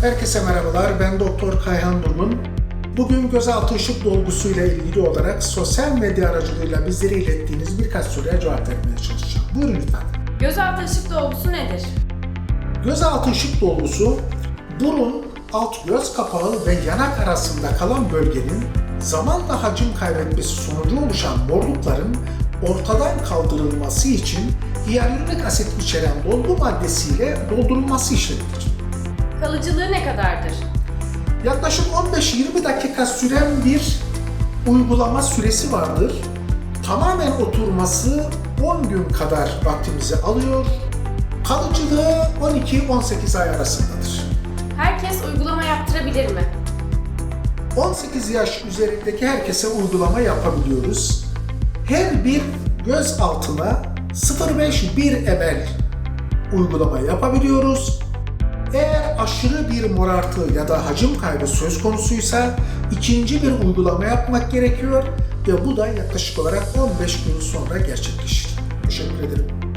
Herkese merhabalar, ben Doktor Kayhan Durgun. Bugün gözaltı ışık dolgusuyla ilgili olarak sosyal medya aracılığıyla bizlere ilettiğiniz birkaç soruya cevap vermeye çalışacağım. Buyurun lütfen. Gözaltı ışık dolgusu nedir? Gözaltı ışık dolgusu, burun, alt göz kapağı ve yanak arasında kalan bölgenin zamanla hacim kaybetmesi sonucu oluşan morlukların ortadan kaldırılması için hyaluronik asit içeren dolgu maddesiyle doldurulması işlemidir. Kalıcılığı ne kadardır? Yaklaşık 15-20 dakika süren bir uygulama süresi vardır. Tamamen oturması 10 gün kadar vaktimizi alıyor. Kalıcılığı 12-18 ay arasındadır. Herkes uygulama yaptırabilir mi? 18 yaş üzerindeki herkese uygulama yapabiliyoruz. Her bir göz altına 0,5-1 ml uygulama yapabiliyoruz. Eğer aşırı bir morartı ya da hacim kaybı söz konusuysa ikinci bir uygulama yapmak gerekiyor ve bu da yaklaşık olarak 15 gün sonra gerçekleşir. Teşekkür ederim.